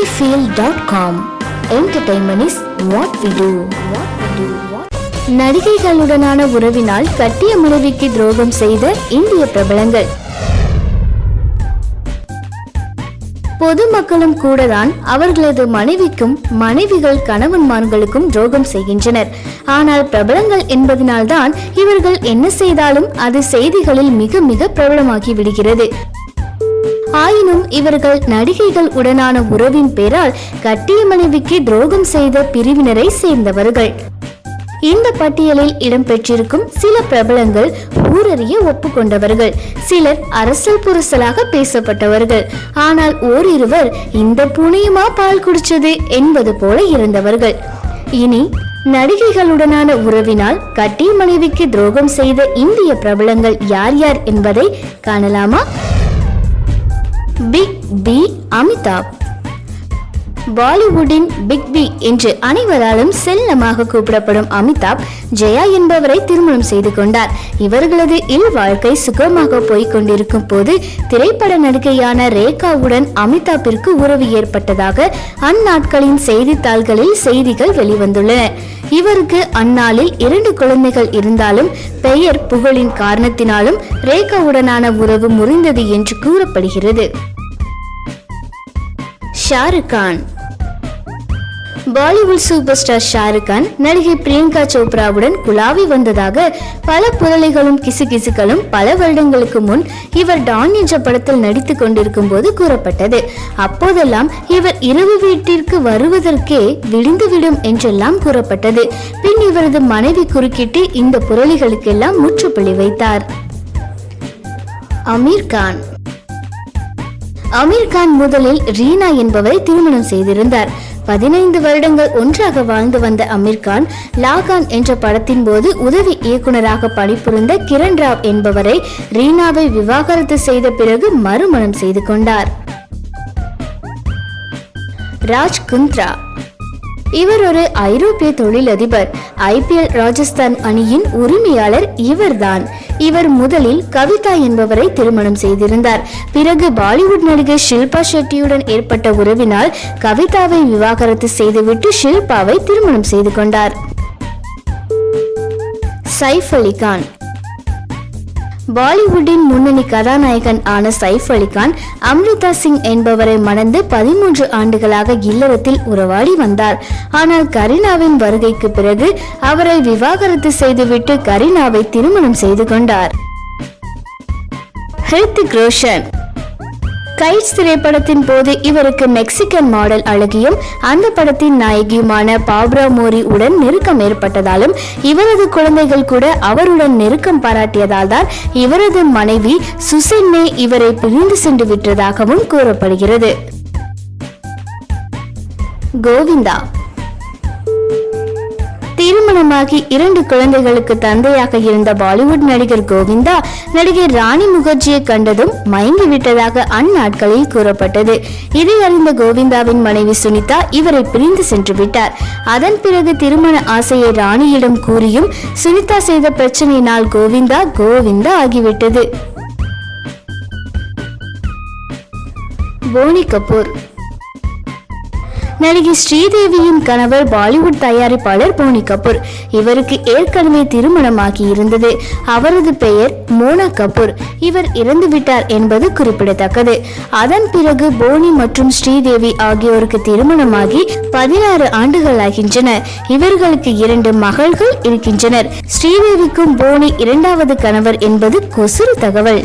cinefield.com Entertainment is what we do. What we do. நடிகைகளுடனான உறவினால் கட்டிய மனைவிக்கு துரோகம் செய்த இந்திய பிரபலங்கள் பொதுமக்களும் கூடதான் அவர்களது மனைவிக்கும் மனைவிகள் கணவன்மார்களுக்கும் துரோகம் செய்கின்றனர் ஆனால் பிரபலங்கள் என்பதனால்தான் இவர்கள் என்ன செய்தாலும் அது செய்திகளில் மிக மிக பிரபலமாகி விடுகிறது ஆயினும் இவர்கள் நடிகைகள் உடனான உறவின் பேரால் கட்டிய மனைவிக்கு துரோகம் செய்த பிரிவினரை சேர்ந்தவர்கள். இந்த பட்டியலில் இடம்பெற்றிருக்கும் சில பிரபலங்கள் ஊரறிய ஒப்புக்கொண்டவர்கள். சிலர் அரசல் புரசலாக பேசப்பட்டவர்கள். ஆனால் ஓரிருவர் இந்த புனியுமா பால் குடிச்சது? என்பது போல இருந்தவர்கள். இனி நடிகைகளுடனான உறவினால் கட்டிய மனைவிக்கு துரோகம் செய்த இந்திய பிரபலங்கள் யார் யார் என்பதை காணலாமா? பிக் பி அமிதாப் பாலிவுட்டின் பிக் பி என்று அனைவராலும் செல்லமாக கூப்பிடப்படும் அமிதாப் ஜெயா என்பவரை திருமணம் செய்து கொண்டார். இவர்களது இல் வாழ்க்கை சுகமாக போய்க் கொண்டிருக்கும் போது திரைப்பட நடிகையான ரேகாவுடன் அமிதாப்பிற்கு உறவு ஏற்பட்டதாக அந்நாட்களின் செய்தித்தாள்களில் செய்திகள் வெளிவந்துள்ளன. இவருக்கு அந்நாளில் இரண்டு குழந்தைகள் இருந்தாலும் பெயர் புகழின் காரணத்தினாலும் ரேகாவுடனான உறவு முறிந்தது என்று கூறப்படுகிறது. Shahrukh Khan Bollywood super star Shahrukh Khan நடிகை பிரியங்கா சோப்ராவுடன் குலாவி வந்ததாக பல புரளிகளும் கிசுகிசுகளும் பல வருடங்களுக்கு முன் இவர் டான் என்ற படத்தில் நடித்து கொண்டிருக்கும் போது கூறப்பட்டது. அப்போதெல்லாம் இவர் இரவு வீட்டிற்கு வருவதற்கே விடிந்துவிடும் என்றெல்லாம் கூறப்பட்டது. பின் இவரது மனைவி குறுக்கிட்டு இந்த புரளிகளுக்கெல்லாம் முற்றுப்புள்ளி வைத்தார். அமீர் கான். அமீர் கான் முதலில் ரீனா என்பவரை திருமணம் செய்திருந்தார். பதினைந்து வருடங்கள் ஒன்றாக வாழ்ந்து வந்த அமீர் கான் லாகான் என்ற படத்தின் போது உதவி இயக்குனராக பணிபுரிந்த கிரண் ராவ் என்பவரை ரீனாவை விவாகரத்து செய்த பிறகு மறுமணம் செய்து கொண்டார். ராஜ் குந்த்ரா இவர் ஒரு ஐரோப்பிய தொழிலதிபர். ஐபிஎல் ராஜஸ்தான் அணியின் உரிமையாளர் இவர்தான். இவர் முதலில் கவிதா என்பவரை திருமணம் செய்திருந்தார். பிறகு பாலிவுட் நடிகை ஷில்பா ஷெட்டியுடன் ஏற்பட்ட உறவினால் கவிதாவை விவாகரத்து செய்துவிட்டு ஷில்பாவை திருமணம் செய்து கொண்டார். சைஃப் அலி கான். பாலிவுட்டின் முன்னணி கதாநாயகன் ஆன சைஃப் அலிகான் அம்ரிதா சிங் என்பவரை மணந்து பதிமூன்று ஆண்டுகளாக இல்லறத்தில் உறவாடி வந்தார். ஆனால் கரீனாவின் வருகைக்கு பிறகு அவரை விவாகரத்து செய்துவிட்டு கரீனாவை திருமணம் செய்து கொண்டார். ஹிருத்திக் ரோஷன் கைட்ஸ் திரைப்படத்தின் போது இவருக்கு மெக்சிகன் மாடல் அழகியும் அந்த படத்தின் நாயகியுமான பாப்ரா மோரி உடன் நெருக்கம் ஏற்பட்டதாலும் இவரது குழந்தைகள் கூட அவருடன் நெருக்கம் பாராட்டியதால் தான் இவரது மனைவி சுசென்னே இவரை பிரிந்து சென்று விட்டதாகவும் கூறப்படுகிறது. கோவிந்தா திருமணமாகி இரண்டு குழந்தைகளுக்கு தந்தையாக இருந்த பாலிவுட் நடிகர் கோவிந்தா நடிகை ராணி முகர்ஜியை கண்டதும் மயங்கி விட்டதாக அந்நாட்களில் கூறப்பட்டது. இதை அறிந்த கோவிந்தாவின் மனைவி சுனிதா இவரை பிரிந்து சென்று விட்டார். அதன் பிறகு திருமண ஆசையை ராணியிடம் கூறியும் சுனிதா செய்த பிரச்சனையினால் கோவிந்தா கோவிந்தா ஆகிவிட்டது. போனி கபூர் நடிகை ஸ்ரீதேவியின் கணவர் பாலிவுட் தயாரிப்பாளர் போனி கபூர். இவருக்கு ஏற்கனவே திருமணமாகி இருந்தது. அவரது பெயர் மோனா கபூர். இவர் இறந்துவிட்டார் என்பது குறிப்பிடத்தக்கது. அதன் பிறகு போனி மற்றும் ஸ்ரீதேவி ஆகியோருக்கு திருமணமாகி பதினாறு ஆண்டுகள் ஆகின்றன இவர்களுக்கு இரண்டு மகள்கள் இருக்கின்றனர். ஸ்ரீதேவிக்கும் போனி இரண்டாவது கணவர் என்பது கொசுறு தகவல்.